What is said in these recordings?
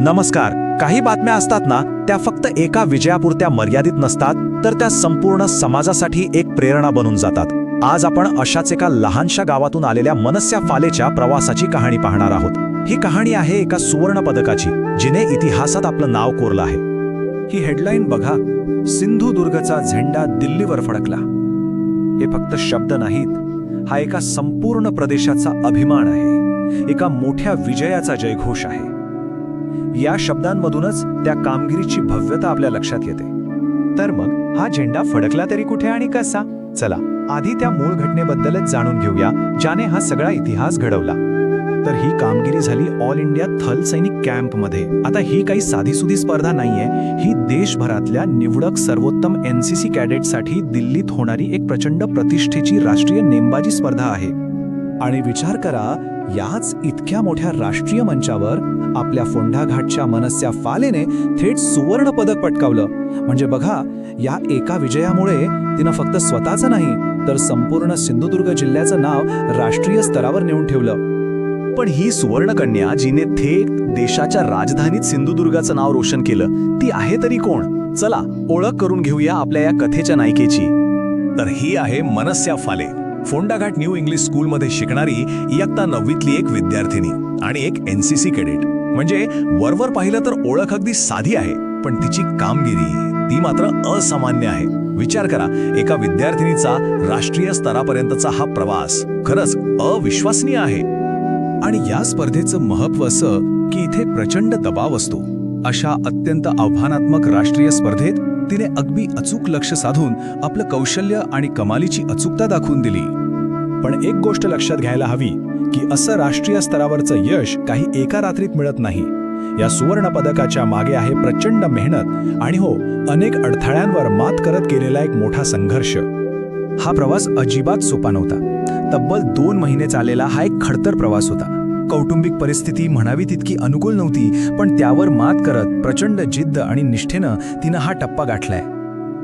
नमस्कार. काही बातम्या असतात ना त्या फक्त एका विजयापुरत्या मर्यादित नसतात तर त्या संपूर्ण समाजासाठी एक प्रेरणा बनून जातात. आज आपण अशाच एका लहानशा गावातून आलेल्या मनस्या फालेच्या प्रवासाची कहाणी पाहणार आहोत. ही कहाणी आहे एका सुवर्ण पदकाची जिने इतिहासात आपलं नाव कोरलं आहे. ही हेडलाईन बघा सिंधुदुर्गचा झेंडा दिल्लीवर फडकला. हे फक्त शब्द नाहीत हा एका संपूर्ण प्रदेशाचा अभिमान आहे. एका मोठ्या विजयाचा जयघोष आहे. या शब्दांमधूनच त्या कामगिरीची भव्यता आपल्या लक्षात येते. तर मग हा झेंडा फडकला तरी कुठे आणि कसा? चला आधी त्या मूळ घटनेबद्दलच जाणून घेऊया ज्याने हा सगळा इतिहास घडवला. तर ही कामगिरी झाली ऑल इंडिया थल सैनिक कॅम्पमध्ये. आता ही काही साधीसुधी स्पर्धा नाहीये ही देशभरातल्या निवडक सर्वोत्तम एनसीसी कॅडेटसाठी दिल्लीत होणारी एक प्रचंड प्रतिष्ठेची राष्ट्रीय नेमबाजी स्पर्धा आहे. आणि विचार करा याच इतक्या मोठ्या राष्ट्रीय मंचावर आपल्या फोंडाघाटच्या मनस्या फालेने थेट सुवर्ण पदक पटकावलं. म्हणजे बघा या एका विजयामुळे तिनं फक्त स्वतःचं नाही तर संपूर्ण सिंधुदुर्ग जिल्ह्याचं नाव राष्ट्रीय स्तरावर नेऊन ठेवलं. पण ही सुवर्णकन्या जिने थेट देशाच्या राजधानीत सिंधुदुर्गाचं नाव रोशन केलं ती आहे तरी कोण? चला ओळख करून घेऊया आपल्या या कथेच्या नायिकेची. तर ही आहे मनस्या फाले. फोंडाघाट न्यू इंग्लिश स्कूलमध्ये शिकणारी इयत्ता नववीतली एक विद्यार्थिनी आणि एक एन सी सी कॅडेट म्हणजे वरवर पाहिलं तर ओळख अगदी साधी आहे पण तिची कामगिरी ती मात्र असामान्य आहे. विचार करा एका विद्यार्थिनीचा राष्ट्रीय स्तरापर्यंतचा हा प्रवास खरंच अविश्वसनीय आहे. आणि या स्पर्धेचं महत्त्व असं की इथे प्रचंड दबाव असतो. अशा अत्यंत आव्हानात्मक राष्ट्रीय स्पर्धेत तिने अगदी अचूक लक्ष साधून आपलं कौशल्य आणि कमालीची अचूकता दाखवून दिली. पण एक गोष्ट लक्षात घ्यायला हवी की असं राष्ट्रीय स्तरावरचं यश काही एका रात्रीत मिळत नाही. या सुवर्ण पदकाच्या मागे आहे प्रचंड मेहनत आणि हो अनेक अडथळ्यांवर मात करत केलेला एक मोठा संघर्ष. हा प्रवास अजिबात सोपा नव्हता. तब्बल दोन महिने चाललेला हा एक खडतर प्रवास होता. कौटुंबिक परिस्थिती म्हणावी तितकी अनुकूल नव्हती पण त्यावर मात करत प्रचंड जिद्द आणि निष्ठेनं तिनं हा टप्पा गाठलाय.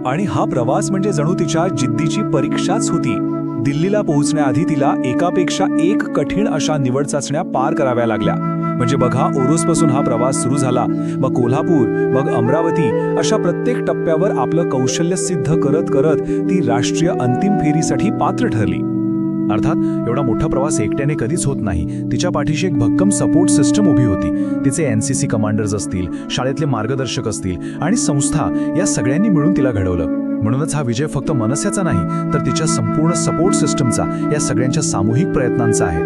आणि हा प्रवास म्हणजे जणू तिच्या जिद्दीची परीक्षाच होती. दिल्लीला पोहोचण्याआधी तिला एकापेक्षा एक कठीण अशा निवड चाचण्या पार कराव्या लागल्या. म्हणजे बघा ओरोसपासून हा प्रवास सुरू झाला. मग कोल्हापूर मग अमरावती अशा प्रत्येक टप्प्यावर आपलं कौशल्य सिद्ध करत करत ती राष्ट्रीय अंतिम फेरीसाठी पात्र ठरली. अर्थात एवढा मोठा प्रवास एकट्याने कधीच होत नाही. तिच्या पाठीशी एक भक्कम सपोर्ट सिस्टम उभी होती. तिचे एनसीसी कमांडर्स असतील शाळेतले मार्गदर्शक असतील आणि संस्था या सगळ्यांनी मिळून तिला घडवलं. म्हणूनच हा विजय फक्त मनस्याचा नाही तर तिच्या संपूर्ण सपोर्ट सिस्टमचा या सगळ्यांच्या सामूहिक प्रयत्नांचा आहे.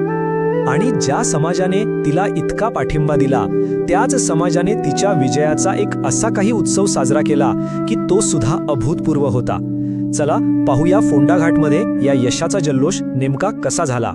आणि ज्या समाजाने तिला इतका पाठिंबा दिला त्याच समाजाने तिच्या विजयाचा एक असा काही उत्सव साजरा केला की तो सुद्धा अभूतपूर्व होता. चला पाहूया फोंडाघाटमध्ये या यशाचा जल्लोष नेमका कसा झाला.